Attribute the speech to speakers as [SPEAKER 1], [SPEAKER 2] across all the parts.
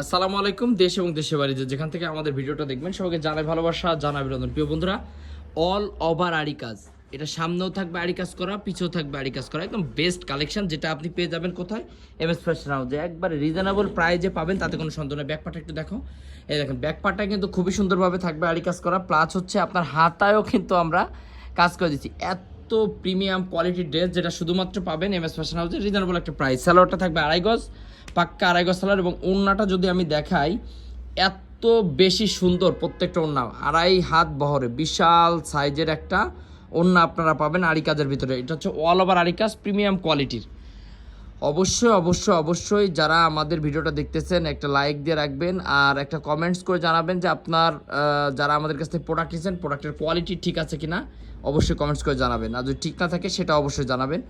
[SPEAKER 1] আসসালামু আলাইকুম, দেশ এবং দেশের বাড়িতে যেখান থেকে আমাদের ভিডিওটা দেখবেন, সবাইকে জানাই ভালোবাসা, জানাই অভিনন্দন। প্রিয় বন্ধুরা অল ওভার আড়ি কাজ। এটা সামনেও থাকবে আড়ি কাজ করা, পিছেও থাকবে আড়ি কাজ করা। একদম বেস্ট কালেকশন যেটা আপনি পেয়ে যাবেন কোথায়? এম এস ফ্যাশন হাউসে একবারে রিজনেবল প্রাইজে পাবেন, তাতে কোনো সন্দেহ নেই। ব্যাকপাটা একটু দেখো। এই দেখেন ব্যাকপাটা কিন্তু খুবই সুন্দরভাবে থাকবে আড়ি কাজ করা। প্লাস হচ্ছে আপনার হাতায়ও কিন্তু আমরা কাজ করে দিচ্ছি। এত প্রিমিয়াম কোয়ালিটির ড্রেস যেটা শুধুমাত্র পাবেন এম এস ফ্যাশন হাউসে রিজনেবল একটা প্রাইস স্যালোয়ারটা থাকবে আড়াই গজ। পাক্কা আড়াই গজ সালোয়ার এবং ওড়নাটা যদি আমি দেখাই, এত বেশি সুন্দর প্রত্যেকটা ওড়না। আড়াই হাত বহরে, বিশাল সাইজের একটা ওড়না আপনারা পাবেন আড়ি কাজের ভিতরে। এটা হচ্ছে অল ওভার আড়ি কাজ প্রিমিয়াম কোয়ালিটির অবশ্যই অবশ্যই অবশ্যই যারা আমাদের ভিডিওটা দেখতেছেন, একটা লাইক দিয়ে রাখবেন আর একটা কমেন্টস করে জানাবেন যে আপনার যারা আমাদের কাছ থেকে প্রোডাক্ট নিয়েছেন প্রোডাক্টের কোয়ালিটি ঠিক আছে কি না অবশ্যই কমেন্টস করে জানাবেন। আর যদি ঠিক না থাকে, সেটা অবশ্যই জানাবেন।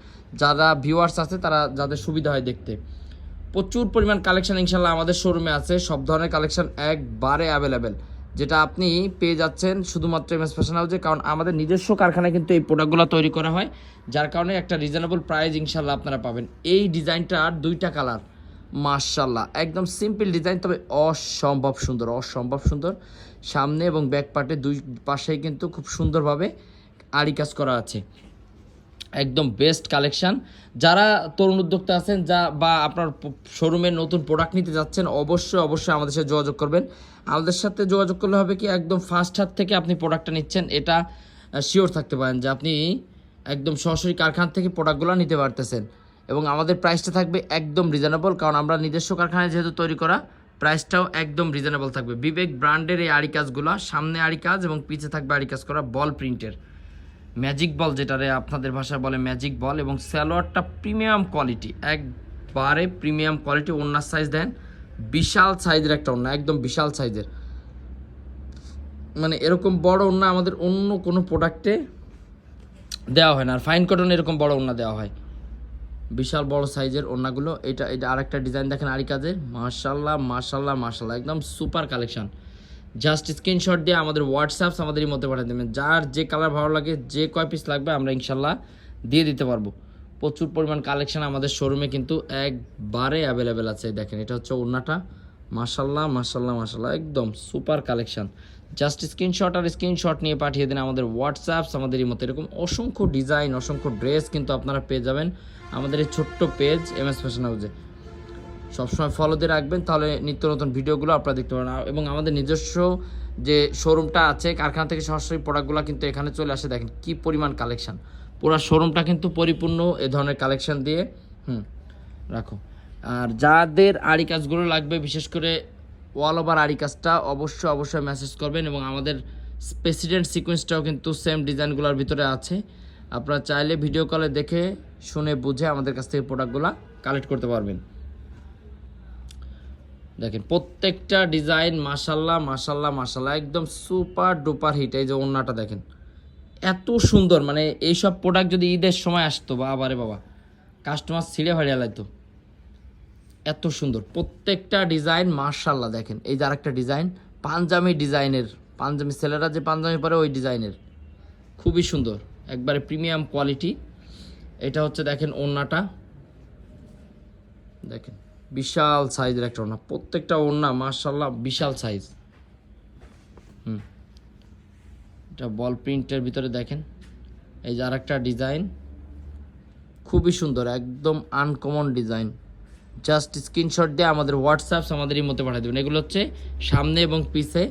[SPEAKER 1] যারা ভিউয়ার্স আছে, তারা যাদের সুবিধা হয় দেখতে। প্রচুর পরিমাণ কালেকশন ইনশাল্লাহ আমাদের শোরুমে আছে। সব ধরনের কালেকশন একবারে অ্যাভেলেবেল যেটা আপনি পেয়ে যাচ্ছেন শুধুমাত্র এম এস ফ্যাশন হাউসে কারণ আমাদের নিজস্ব কারখানায় কিন্তু এই প্রোডাক্টগুলো তৈরি করা হয়, যার কারণে একটা রিজনেবল প্রাইস ইনশাল্লাহ আপনারা পাবেন। এই ডিজাইনটার দুইটা কালার মার্শাল্লাহ একদম সিম্পল ডিজাইন তবে অসম্ভব সুন্দর অসম্ভব সুন্দর। সামনে এবং ব্যাক পার্টে দুই পাশেই কিন্তু খুব সুন্দরভাবে আড়ি কাজ করা আছে। একদম বেস্ট কালেকশন যারা তরুণ উদ্যোক্তা আছেন, যা বা আপনার শোরুমে নতুন প্রোডাক্ট নিতে যাচ্ছেন, অবশ্যই অবশ্যই আমাদের সাথে যোগাযোগ করবেন। আমাদের সাথে যোগাযোগ করলে হবে কি, একদম ফার্স্ট হাত থেকে আপনি প্রোডাক্টটা নিচ্ছেন, এটা শিওর থাকতে পারেন যে আপনি একদম সরাসরি কারখানা থেকে প্রোডাক্টগুলো নিতে পারতেছেন। এবং আমাদের প্রাইসটা থাকবে একদম রিজনেবল কারণ আমরা নিজস্ব কারখানায় যেহেতু তৈরি করা প্রাইসটাও একদম রিজনেবল থাকবে। বিবেক ব্র্যান্ডের এই আড়ি কাজগুলো, সামনে আড়ি কাজ এবং পিছে থাকবে আড়ি কাজ করা বল প্রিন্টের ম্যাজিক বল যেটারে আপনাদের ভাষায় বলে ম্যাজিক বল এবং স্যালোয়ারটা প্রিমিয়াম কোয়ালিটি, একবারে প্রিমিয়াম কোয়ালিটি ওনার সাইজ দেন, বিশাল সাইজের একটা ওন্না একদম বিশাল সাইজের মানে এরকম বড় ওন্না আমাদের অন্য কোনো প্রোডাক্টে দেওয়া হয় না, আর ফাইন কটন এরকম বড় ওন্না দেওয়া হয়। বিশাল বড় সাইজের ওন্নাগুলো এটা এটা আরেকটা ডিজাইন দেখেন আরি কাজের মার্শাল্লাহ মার্শাল্লাহ মার্শাল্লাহ একদম সুপার কালেকশন জাস্ট স্ক্রিনশট দিয়ে আমাদের হোয়াটসঅ্যাপস আমাদের এই মধ্যে পাঠিয়ে দেবেন। যার যে কালার ভালো লাগে, যে কয় পিস লাগবে, আমরা ইনশাল্লাহ দিয়ে দিতে পারব। প্রচুর পরিমাণ কালেকশন আমাদের শোরুমে কিন্তু একবারে অ্যাভেলেবেল আছে। দেখেন, এটা হচ্ছে ওড়নাটা। মাশাল্লাহ মাশাল্লাহ মাশাল্লাহ, একদম সুপার কালেকশন জাস্ট স্ক্রিনশট আর স্ক্রিনশট নিয়ে পাঠিয়ে দিন আমাদের হোয়াটসঅ্যাপস আমাদের এই মতো এরকম অসংখ্য ডিজাইন অসংখ্য ড্রেস কিন্তু আপনারা পেয়ে যাবেন। আমাদের এই ছোট্ট পেজ এম এস ফ্যাশন হাউসে সবসময় ফলো দিয়ে রাখবেন, তাহলে নিত্য নতুন ভিডিওগুলো আপনারা দেখতে পারেন এবং আমাদের নিজস্ব যে শোরুমটা আছে, কারখানা থেকে সরাসরি প্রোডাক্টগুলো কিন্তু এখানে চলে আসে। দেখেন কি পরিমাণ কালেকশান পুরো শোরুমটা কিন্তু পরিপূর্ণ এ ধরনের কালেকশান দিয়ে। হুম, রাখো। আর যাদের আড়ি কাজগুলো লাগবে, বিশেষ করে ওয়াল ওভার আড়ি কাজটা, অবশ্যই অবশ্যই মেসেজ করবেন এবং আমাদের প্রেসিডেন্ট সিকোয়েন্সটাও কিন্তু সেম ডিজাইনগুলোর ভিতরে আছে। আপনারা চাইলে ভিডিও কলে দেখে, শুনে, বুঝে আমাদের কাছ থেকে প্রোডাক্টগুলো কালেক্ট করতে পারবেন। দেখেন, প্রত্যেকটা ডিজাইন মাসাল্লাহ মাসাল্লাহ মাসাল্লাহ একদম সুপার ডুপার হিট এই যে ওন্নাটা দেখেন। এত সুন্দর মানে এইসব প্রোডাক্ট যদি ঈদের সময় আসতো, বা আবারে বাবা কাস্টমার ছিঁড়ে ভাড়িয়ে লাগতো এত সুন্দর, প্রত্যেকটা ডিজাইন মার্শাল্লাহ দেখেন, এই যে আরেকটা ডিজাইন পাঞ্জাবি ডিজাইনের পাঞ্জাবি ছেলেরা যে পাঞ্জাবি পরে ওই ডিজাইনের খুবই সুন্দর, একবারে প্রিমিয়াম কোয়ালিটি এটা হচ্ছে, দেখেন, ওড়নাটা। দেখেন বিশাল সাইজের একটা ওড়না। প্রত্যেকটা ওড়না মার্শাল্লাহ বিশাল সাইজ। হুম। এটা বল প্রিন্টের ভিতরে দেখেন। এই যে আরেকটা ডিজাইন। খুবই সুন্দর, একদম আনকমন ডিজাইন। জাস্ট স্ক্রিনশট দিয়ে আমাদের হোয়াটসঅ্যাপস আমাদের এই মধ্যে পাঠিয়ে দেবেন। এগুলো হচ্ছে সামনে এবং পিছে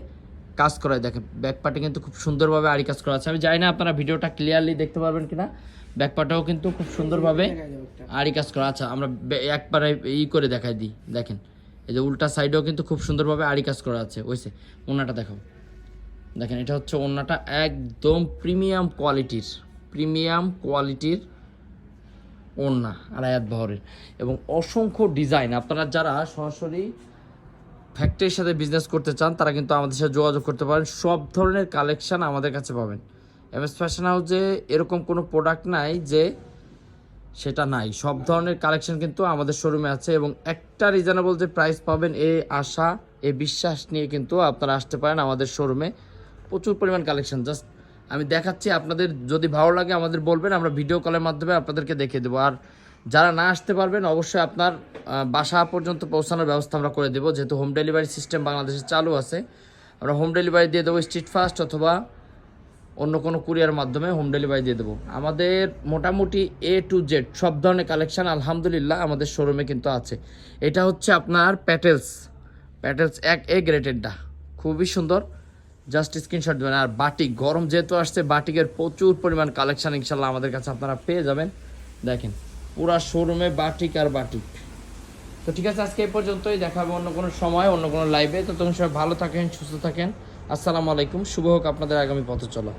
[SPEAKER 1] কাজ করায় দেখেন ব্যাক পার্টে কিন্তু খুব সুন্দরভাবে আড়ি কাজ করা আছে। আমি জানি না আপনারা ভিডিওটা ক্লিয়ারলি দেখতে পারবেন কিনা। ব্যাক পার্টেও কিন্তু খুব সুন্দরভাবে আড়ি কাজ করা। আচ্ছা আমরা একবারে ই করে দেখাই দিই, দেখেন। এই যে উল্টা সাইডেও কিন্তু খুব সুন্দরভাবে আড়ি কাজ করা আছে ওইসে ওনাটা দেখাও। দেখেন, এটা হচ্ছে ওড়নাটা একদম প্রিমিয়াম কোয়ালিটির প্রিমিয়াম কোয়ালিটির ওড়না আড়ায়াত বহরের। এবং অসংখ্য ডিজাইন, আপনারা যারা সরাসরি ফ্যাক্টরির সাথে বিজনেস করতে চান, তারা কিন্তু আমাদের সাথে যোগাযোগ করতে পারেন। সব ধরনের কালেকশান আমাদের কাছে পাবেন। এম এস ফ্যাশন হাউসে এরকম কোনো প্রোডাক্ট নাই যে সেটা নাই। সব ধরনের কালেকশন কিন্তু আমাদের শোরুমে আছে এবং একটা রিজনেবল যে প্রাইস পাবেন এ আশা, এ বিশ্বাস নিয়ে কিন্তু আপনারা আসতে পারেন আমাদের শোরুমে প্রচুর পরিমাণ কালেকশন জাস্ট আমি দেখাচ্ছি আপনাদের, যদি ভালো লাগে আমাদের বলবেন, আমরা ভিডিও কলের মাধ্যমে আপনাদেরকে দেখিয়ে দেবো। আর যারা না আসতে পারবেন, অবশ্যই আপনার বাসা পর্যন্ত পৌঁছানোর ব্যবস্থা আমরা করে দেবো। যেহেতু হোম ডেলিভারি সিস্টেম বাংলাদেশে চালু আছে, আমরা হোম ডেলিভারি দিয়ে দেবো স্ট্রিট ফাস্ট অথবা অন্য কোনো কুরিয়ার মাধ্যমে হোম ডেলিভারি দিয়ে দেবো। আমাদের মোটামুটি এ টু জেড সব ধরনের কালেকশন আলহামদুলিল্লাহ আমাদের শোরুমে কিন্তু আছে। এটা হচ্ছে আপনার প্যাটেলস প্যাটেলস এক এ গ্রেটেডটা খুবই সুন্দর। জাস্ট স্ক্রিনশট দেবেন। আর বাটিক গরম যেহেতু আসছে, বাটিকের প্রচুর পরিমাণ কালেকশান ইনশাল্লাহ আমাদের কাছে আপনারা পেয়ে যাবেন। দেখেন, পুরা শোরুমে বাটিক আর বাটিক। তো ঠিক আছে, আজকে এই পর্যন্তই। দেখা হবে অন্য কোনো সময়, অন্য কোনো লাইভে তো তখন সবাই ভালো থাকেন, সুস্থ থাকেন। আসসালামু আলাইকুম। শুভ হোক আপনাদের আগামী পথ চলো